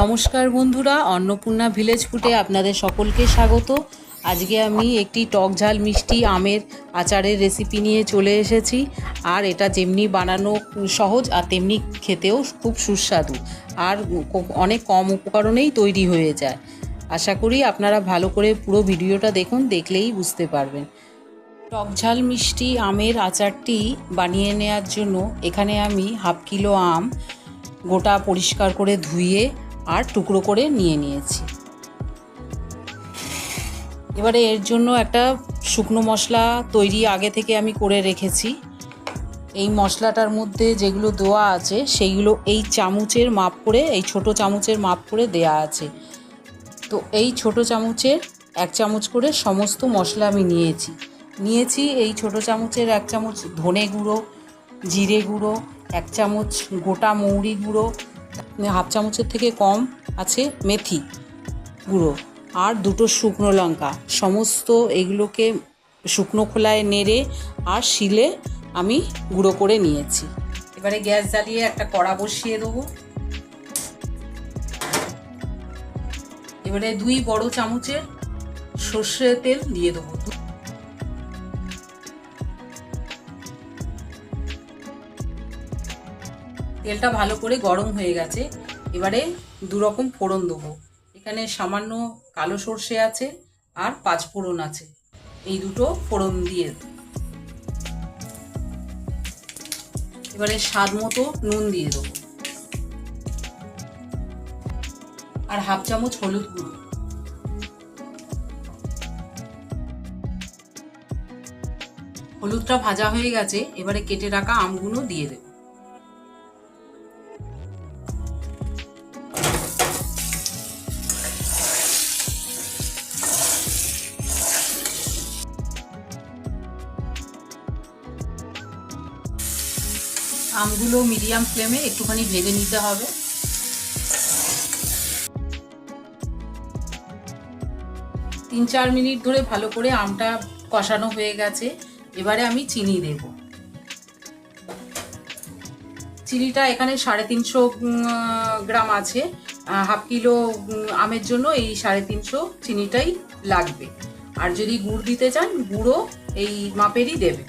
নমস্কার বন্ধুরা, অন্নপূর্ণা ভিলেজ ফুটে আপনাদের সকলকে স্বাগত। আজকে আমি একটি টক ঝাল মিষ্টি আমের আচারের রেসিপি নিয়ে চলে এসেছি। আর এটা যেমনি বানানো সহজ আর তেমনি খেতেও খুব সুস্বাদু। আর অনেক কম উপকরণেই তৈরি হয়ে যায়। আশা করি আপনারা ভালো করে পুরো ভিডিওটা দেখুন, দেখলেই বুঝতে পারবেন। টক ঝাল মিষ্টি আমের আচারটি বানিয়ে নেওয়ার জন্য এখানে আমি হাফ কিলো আম গোটা পরিষ্কার করে ধুয়ে আর টুকরো করে নিয়ে নিয়েছি। এবারে এর জন্য একটা শুকনো মশলা তৈরি আগে থেকে আমি করে রেখেছি। এই মশলাটার মধ্যে যেগুলো দেওয়া আছে, সেইগুলো এই চামচের মাপ করে, এই ছোট চামচের মাপ করে দেয়া আছে। তো এই ছোট চামচের এক চামচ করে সমস্ত মশলা আমি নিয়েছি। নিয়েছি এই ছোট চামচের এক চামচ ধনে গুঁড়ো, জিরে গুঁড়ো, এক চামচ গোটা মৌরি গুঁড়ো হাফ চামচের থেকে কম আছে মেথি গুঁড়ো আর দুটো শুকনো লঙ্কা। সমস্ত এগুলোকে শুকনো খোলায় নেড়ে আর শিলে আমি গুঁড়ো করে নিয়েছি। এবারে গ্যাস জ্বালিয়ে একটা কড়া বসিয়ে দেবো। এবারে দুই বড় চামচের সর্ষে তেল দিয়ে দেবো। তেলটা ভালো করে গরম হয়ে গেছে। এবারে দু রকম ফোড়ন দেবো। এখানে সামান্য কালো সর্ষে আছে আর পাঁচ ফোড়ন আছে। এই দুটো ফোড়ন দিয়ে। এবারে স্বাদ মতো নুন দিয়ে দেবো। আর হাফ চামচ হলুদ গুঁড়ো। হলুদটা ভাজা হয়ে গেছে। এবারে কেটে রাখা আমগুলো দিয়ে দেবো। আমগুলো মিডিয়াম ফ্লেমে একটুখানি ভেজে নিতে হবে। তিন চার মিনিট ধরে ভালো করে আমটা কষানো হয়ে গেছে। এবারে আমি চিনি দেব। চিনিটা এখানে সাড়ে তিনশো গ্রাম আছে। হাফ কিলো আমের জন্য এই সাড়ে তিনশো চিনিটাই লাগবে। আর যদি গুড় দিতে চান, গুঁড়ো এই মাপেরই দেবে।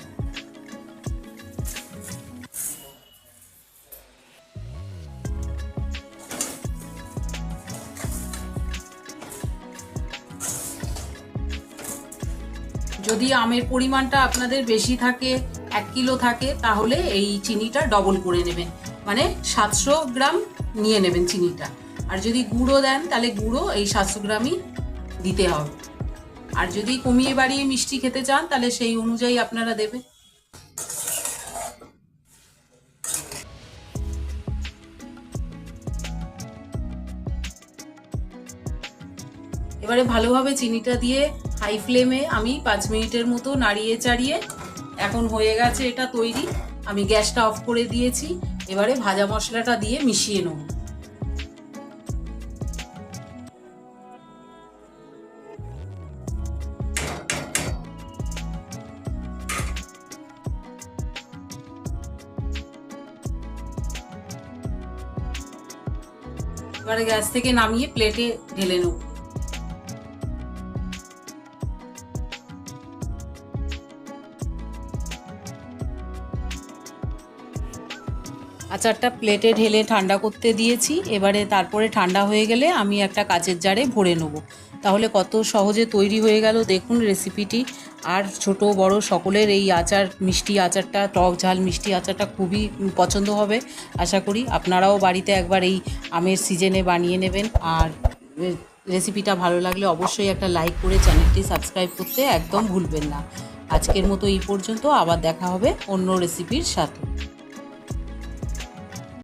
যদি আমের পরিমাণটা আপনাদের বেশি থাকে, এক কিলো থাকে, তাহলে এই চিনিটা ডবল করে নেবেন। মানে সাতশো গ্রাম নিয়ে নেবেন চিনিটা। আর যদি গুঁড়ো দেন, তাহলে গুঁড়ো এই সাতশো গ্রামই দিতে হবে। আর যদি কমিয়ে বাড়িয়ে মিষ্টি খেতে চান, তাহলে সেই অনুযায়ী আপনারা দেবেন। এবারে ভালোভাবে চিনিটা দিয়ে হাই ফ্লেমে আমি পাঁচ মিনিটের মতো নাড়িয়ে চাড়িয়ে এখন হয়ে গেছে এটা তৈরি। আমি গ্যাসটা অফ করে দিয়েছি। এবারে ভাজা মশলাটা দিয়ে মিশিয়ে নেব। এবারে গ্যাস থেকে নামিয়ে প্লেটে ঢেলে নেব। আচারটা প্লেটে ঢেলে ঠান্ডা করতে দিয়েছি। এবারে তারপরে ঠান্ডা হয়ে গেলে আমি একটা কাচের জারে ভরে নেব। তাহলে কত সহজে তৈরি হয়ে গেল দেখুন রেসিপিটি। আর ছোট বড় সকলের এই আচার, মিষ্টি আচারটা, টক ঝাল, মিষ্টি আচারটা খুবই পছন্দ হবে। আশা করি আপনারাও বাড়িতে একবার এই আমের সিজনে বানিয়ে নেবেন। আর রেসিপিটা ভালো লাগলে অবশ্যই একটা লাইক করে চ্যানেলটি সাবস্ক্রাইব করতে একদম ভুলবেন না। আজকের মতো এই পর্যন্ত, আবার দেখা হবে অন্য রেসিপির সাথে।